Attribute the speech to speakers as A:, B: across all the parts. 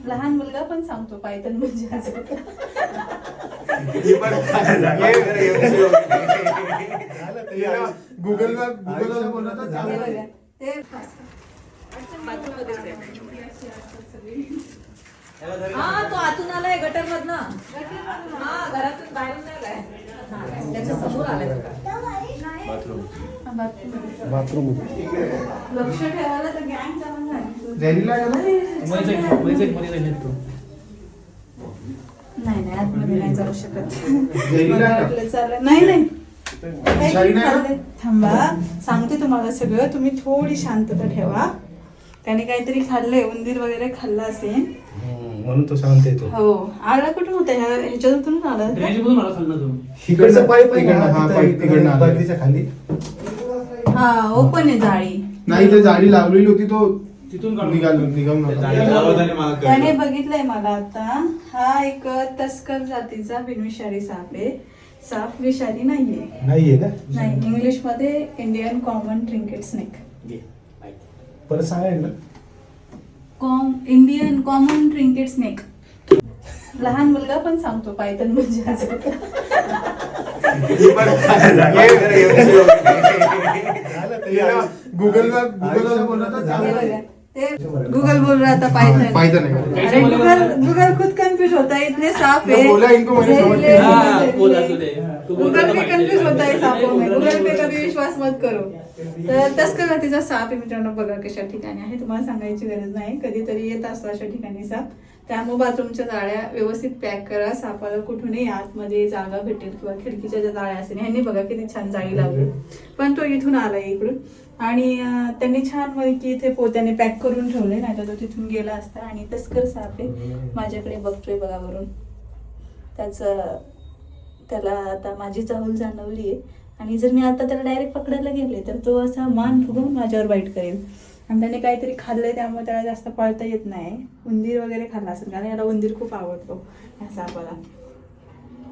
A: लहान मुलगा पण सांगतो पायथन म्हणजे असं.
B: गुगल मॅप गुगल बोलत
A: हे बघा, ते
C: हा तो आतून आलाय गटर मधनं हा घरातून बाहेरून आलाय. हा, त्याच्यासमोर आलाय
B: बाथरूम.
A: लक्ष ठेवायला तर गँग जाऊन नाही नाही आतमध्ये नाही जाऊ शकत. नाही नाही. थांबा. सांगते तुम्हाला सगळं. तुम्ही थोडी शांतता ठेवा. त्याने काहीतरी खाल्लंय. उंदीर वगैरे खाल्ला असेल.
B: म्हणून तो शांत येतो
A: हो. आला कुठून होता? ह्या ह्याच्यातून आला?
D: तो.
B: इकडचं पाईप आहे हा पाईप
E: तिकडनं
B: आला.
E: खाली.
A: हा ओपन आहे जाळी.
B: नाही तर जाळी लावलेली होती तो
D: तिथून काढून.
B: निघालो निघाऊन
E: जाळी लावताना मला
A: त्याने
E: कळलं.
A: बघितलंय मला आता. हा एक तस्कर जातीचा बिनविषारी साप आहे. साप विषारी नाहीये.
E: नाहीये का?
A: नाही इंग्लिशमध्ये इंडियन कॉमन ट्रिंकेट स्नेक
E: परत सांगायला ना
A: com Indian common trinket snake लहान मुलगा पण सांगतो पायथन म्हणजे असं
B: गुगल मॅप गुगल
A: बोल रहा था पायथन
B: पायथन आहे
A: अरे गूगल गूगल खुद कंफ्यूज होता है इतने सांप है
B: तो बोला इनको।
D: हाँ,
A: गूगल भी कंफ्यूज। होता है सांपों में
D: गूगल
A: पे कभी विश्वास मत करो. तर तस्कर जातीचा साप आहे मित्रांनो. बघा कशा ठिकाणी आहे. तुम्हाला सांगायची गरज नाही. कधीतरी येत असतो अशा ठिकाणी साप त्यामुळे बाथरूमच्या जाळ्या व्यवस्थित पॅक करा सापाला कुठूनही आतमध्ये जागा भेटेल किंवा खिडकीच्या ज्या जाळ्या असेल ह्यांनी बघा किती छान जाळी लावली पण तो इथून आला इकडून. आणि त्यांनी छान की इथे पोत्याने पॅक करून ठेवले नाही तर तो तिथून गेला असता. आणि तस्कर साप आहे माझ्याकडे बघतोय बघा वरून. त्याचं त्याला आता माझी चाहूल जाणवली आहे आणि जर मी आता त्याला डायरेक्ट पकडायला गेले तर तो असा मान फुगून माझ्यावर वाईट करेल. आणि त्याने काहीतरी खाल्लंय त्यामुळे त्याला जास्त पळता येत नाही. उंदीर वगैरे खाल्ला असेल कारण याला उंदीर खूप आवडतो ह्या सापाला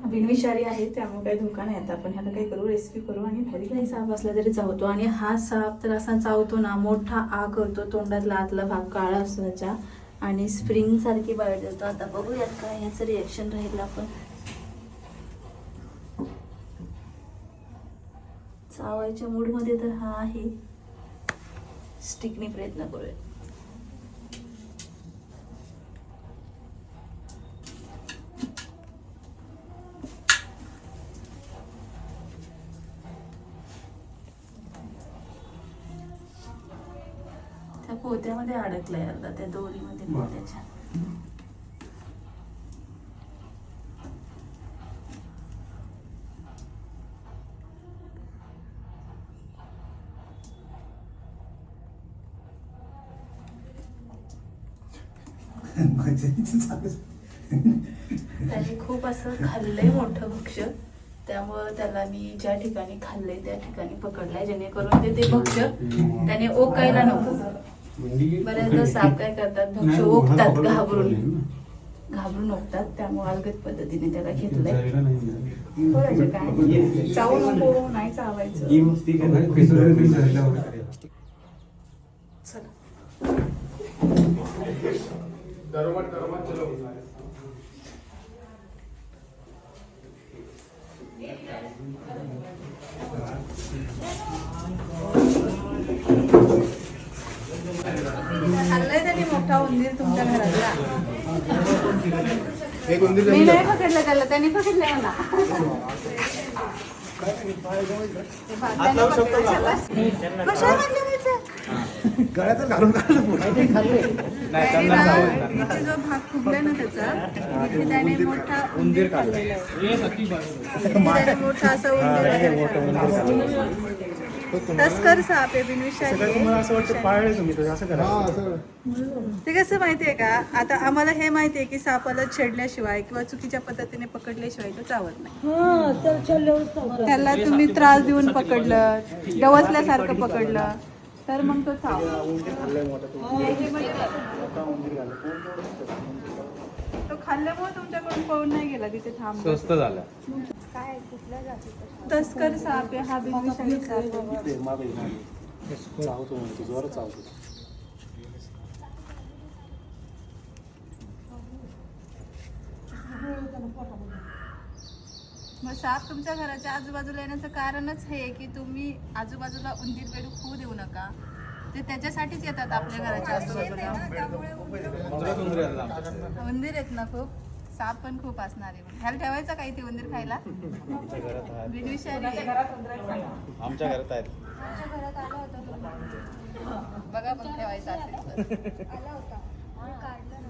A: बिनविषारी आहे त्यामुळे काही धोका नाही. आता आपण ह्याला काही करू रेसिपी करू आणि घरी काही साप असला तरी चावतो. आणि हा साप तर असा चावतो ना मोठा आ करतो तोंडातला आतला भाग काळा असतो त्याच्या आणि स्प्रिंग सारखी बाहेर देतो आता बघूयात काय ह्याचं रिॲक्शन राहील आपण. चावायच्या मूडमध्ये तर हा आहे. स्टिकने प्रयत्न करूया त्या पोत्यामध्ये अडकलाय अर्धा त्या दोरीमध्ये पोत्याच्या. त्याने खूप असं खाल्लंय मोठं भक्ष त्यामुळं त्याला मी ज्या ठिकाणी खाल्लंय त्या ठिकाणी पकडलंय जेणेकरून ते ते भक्ष त्याने ओकायला नको. बऱ्याचदा साप काय करतात भक्ष ओकतात घाबरून. घाबरून ओकतात त्यामुळे अलगद पद्धतीने त्याला घेतलंय. काय? चावू नको नाही चावायचं. चला. खाल्लंय त्याने मोठा उंदीर तुमच्या घरातला.
B: एक उंदीर
A: मी नाही पकडलं त्याला त्यांनी मला. पकडलं. कशाला पकडलं?
E: गळ्यातच घालून
A: जो भाग फुगलाय ना त्याचा तिथे त्याने मोठा उंदीर त्याने मोठा असा. तस्कर साप आहे बिनविषारी.
B: हा असं
A: ते कसं माहितीये का? आता आम्हाला हे माहितीये की सापाला छेडल्याशिवाय किंवा चुकीच्या पद्धतीने पकडल्याशिवाय तो चावत नाही. त्याला तुम्ही त्रास देऊन पकडलं डवसल्यासारखं पकडलं. तर मग तो हो, तो खाल्ल्यामुळे तुमच्याकडून पळून नाही गेला तिथे थांब.
E: स्वस्त काय
A: तस्कर साप हा बिनविषारी
E: Thank you.
A: मग साप तुमच्या घराच्या आजूबाजूला येण्याचं कारणच हे आहे की तुम्ही आजूबाजूला उंदीर बेडूक होऊ देऊ नका. ते त्याच्यासाठीच येतात आपल्या घराच्या आजूबाजूला.
E: उंदर
A: आहेत ना खूप. साप पण खूप असणार. आहे ह्याला ठेवायचं काही ते उंदीर खायला?
E: आमच्या घरात आहेत.
A: बिनविषारी आहे.
C: घरात उंदरं आहेत सांगा.
E: आमच्या घरात आहेत
A: बघा पण ठेवायचं असेल तर.
E: नाही राहू द्या
C: आता
E: उंदराचं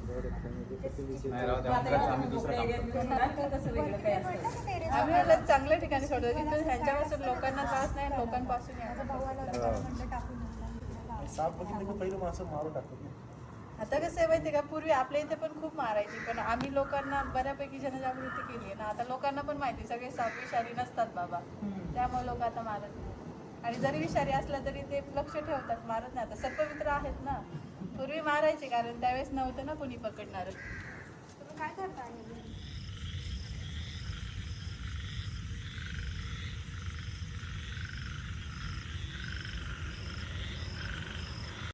E: आम्ही
A: चांगल्या ठिकाणी सोडतो जिथून ह्यांच्यापासून लोकांना त्रास नाही लोकांपासून. आता कसं आहे माहिती का पूर्वी आपल्या इथे पण खूप मारायची पण आम्ही लोकांना बऱ्यापैकी जनजागृती केली आहे ना. आता लोकांना पण माहिती सगळे साप विषारी नसतात बाबा. त्यामुळे लोक आता मारत नाही. आणि जरी विषारी असला तरी ते लक्ष ठेवतात मारत नाही. आता सर्पमित्र आहेत ना पूर्वी मारायचे कारण त्यावेळेस नव्हतं ना कोणी पकडणार.
F: तुम्ही काय करता